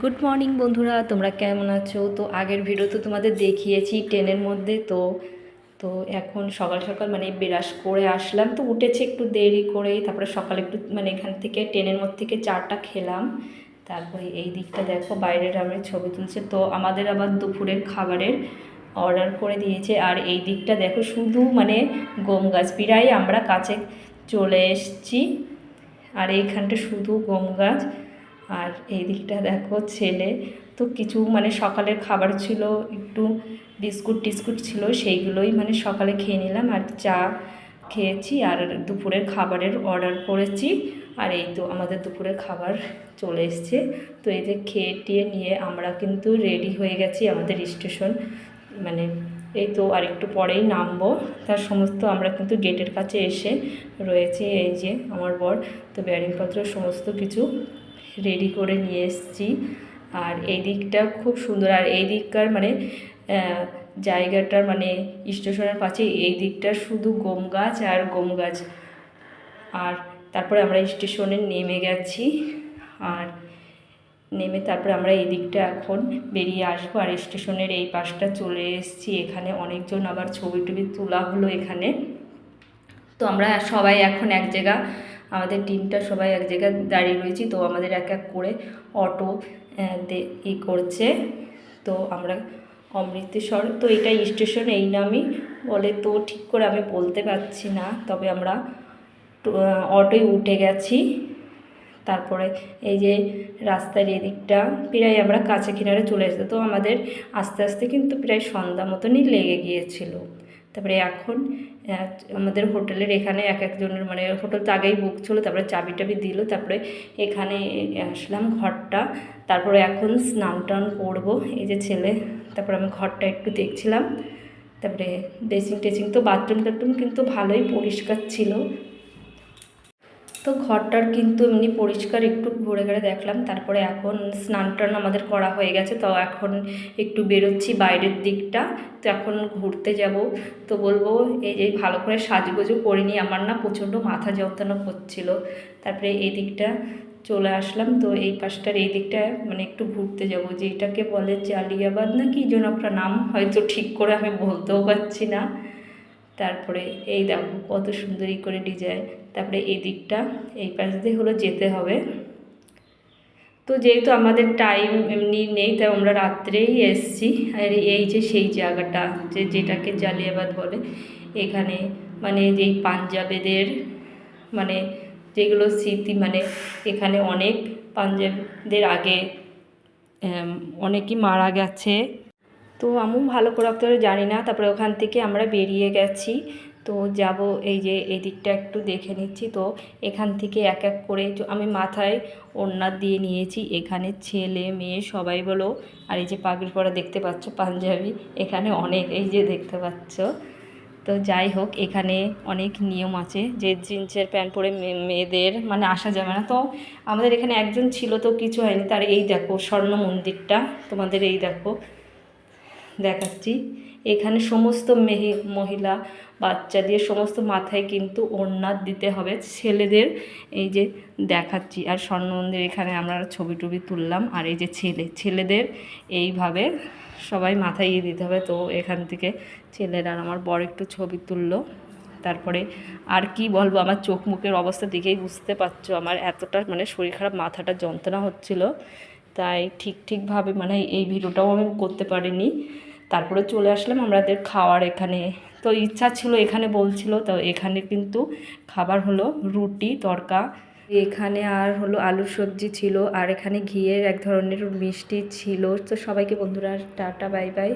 Good morning বন্ধুরা, তোমরা কেমন আছো? তো আগের ভিডিও তো তোমাদের দেখিয়েছি ট্রেনের মধ্যে, তো তো এখন সকাল সকাল মানে বিরাস করে আসলাম। তো উঠেছে একটু দেরি করেই, তারপরে সকালে একটু মানে এখান থেকে ট্রেনের মধ্যে থেকে চারটা খেলাম। তারপরে এই দিকটা দেখো, বাইরের আমি ছবি তুলছে। তো আমাদের আবার দুপুরের খাবারের অর্ডার করে দিয়েছে। আর এই দিকটা দেখো, শুধু মানে গম গাছ, প্রায় আমরা কাছে চলে এসেছি। আর এইখানটা শুধু গম গাছ। আর এই দিকটা দেখো ছেলে। তো কিছু মানে সকালের খাবার ছিল, একটু বিস্কুট টিস্কুট ছিল, সেইগুলোই মানে সকালে খেয়ে নিলাম। আর চা খেয়েছি আর দুপুরের খাবারের অর্ডার করেছি। আর এই তো আমাদের দুপুরের খাবার চলে এসছে। তো এই যে খেয়ে টিয়ে নিয়ে আমরা কিন্তু রেডি হয়ে গেছি আমাদের স্টেশন মানে এই তো আর একটু পরেই নামবো। তার সমস্ত আমরা কিন্তু গেটের কাছে এসে রয়েছে এই যে আমার বর। তো ব্যারিংপত্র সমস্ত কিছু রেডি করে নিয়ে এসেছি। আর এই দিকটা খুব সুন্দর। আর এই দিককার মানে জায়গাটার মানে স্টেশনের পাশে এই দিকটা শুধু গম গাছ আর গম গাছ। আর তারপরে আমরা স্টেশনে নেমে গেছি। আর নেমে তারপরে আমরা এই দিকটা এখন বেরিয়ে আসব। আর স্টেশনের এই পাশটা চলে এসেছি। এখানে অনেকজন আবার ছবি টবি তোলা হলো এখানে। তো আমরা সবাই এখন এক জায়গা আমাদের টিমটা সবাই এক জায়গায় দাঁড়িয়ে রয়েছি, তো আমাদের এক এক করে অটো ই করছে। তো আমরা অমৃতসর, তো এটা স্টেশন এই নামই বলে, তো ঠিক করে আমি বলতে পারছি না, তবে আমরা অটোয় উঠে গেছি। তারপরে এই যে রাস্তার এদিকটা, প্রায় আমরা কাছে কিনারে চলে এসেছি, তো আমাদের আস্তে আস্তে কিন্তু প্রায় সন্ধ্যা মতনই লেগে গিয়েছিল। তারপরে এখন আমাদের হোটেলের এখানে এক একজনের মানে হোটেল তো আগেই বুক ছিল, তারপরে চাবি টাবি দিল, তারপরে এখানে আসলাম ঘরটা, তারপরে এখন স্নান টান করব, এই যে ছেলে, তারপরে আমি ঘরটা একটু দেখছিলাম, তারপরে ড্রেসিং টেসিং তো বাথরুম টাথরুম কিন্তু ভালোই পরিষ্কার ছিল তো ঘরটার কিন্তু এমনি পরিষ্কার একটু ঘুরে ঘুরে দেখলাম, তারপরে এখন স্নান টান আমাদের করা হয়ে গেছে, তো এখন একটু বেরোচ্ছি বাইরের দিকটা, তো এখন ঘুরতে যাব। তো বলব এই যে ভালো করে সাজগোজও করিনি, আমার না প্রচণ্ড মাথা যন্ত্রণা করছিল। তারপরে এই দিকটা চলে আসলাম, তো এই পাশটার এই দিকটা মানে একটু ঘুরতে যাব যে এটাকে বলে জালিয়াবাদ না কি যেন একটা নাম, হয়তো ঠিক করে আমি বলতেও পারছি না। তারপরে এই দেখো কত সুন্দরী করে ডিজাইন তারপরে এই দিকটা এই পাশ দিয়ে হলো যেতে হবে। তো যেহেতু আমাদের টাইম এমনি নেই, তাই আমরা রাত্রেই এসছি। আর এই যে সেই জায়গাটা, যে যেটাকে জালিয়াবাদ বলে, এখানে মানে যেই পাঞ্জাবেদের মানে যেগুলো স্মৃতি মানে এখানে অনেক পাঞ্জাবদের আগে অনেকই মারা গেছে। তো আমিও ভালো করে অত জানি না, তারপরে ওখান থেকে আমরা বেরিয়ে গেছি। তো যাব এই যে এদিকটা একটু দেখে নিচ্ছি। তো এখান থেকে এক এক করে আমি মাথায় ওড়না দিয়ে নিয়েছি। এখানে ছেলে, মেয়ে সবাই বলো। আর এই যে পাগড়ি পরা দেখতে পাচ্ছ, পাঞ্জাবি। এখানে অনেক, এই যে দেখতে পাচ্ছ। তো যাই হোক, এখানে অনেক নিয়ম আছে। যে জিন্সের প্যান্ট পরে মেয়েদের মানে আসা যাবে না। তো আমাদের এখানে একজন ছিল তো কিছু হয়নি। তার এই দেখো স্বর্ণ মন্দিরটা। তোমাদের এই দেখো। দেখাচ্ছি। এখানে সমস্ত মেহি, মহিলা, বাচ্চা দিয়ে সমস্ত মাথায় কিন্তু ওড়না দিতে হবে। ছেলেদের এই যে দেখাচ্ছি। আর স্বর্ণ মন্দির এখানে আমরা ছবি টবি তুললাম। আর এই যে ছেলে, ছেলেদের এইভাবে সবাই মাথায় ইয়ে দিতে হবে। তো এখান থেকে ছেলেরা আমার বড় একটু ছবি তুললো। তারপরে আর কি বলব? আমার চোখ মুখের অবস্থা দেখেই বুঝতে পারছ। আমার এতটা মানে শরীর খারাপ, মাথাটা যন্ত্রণা হচ্ছিল। তাই ঠিক ঠিকভাবে মানে এই ভিডিওটাও আমি করতে পারিনি। তারপরে চলে আসলাম আমাদের খাওয়ার এখানে। তো ইচ্ছা ছিল এখানে বলছিল, তো এখানে কিন্তু খাবার হলো রুটি, তরকা। এখানে আর হলো আলুর সবজি ছিল, আর এখানে ঘিয়ের এক ধরনের মিষ্টি ছিল। তো সবাইকে বন্ধুরা, টাটা, বাই বাই।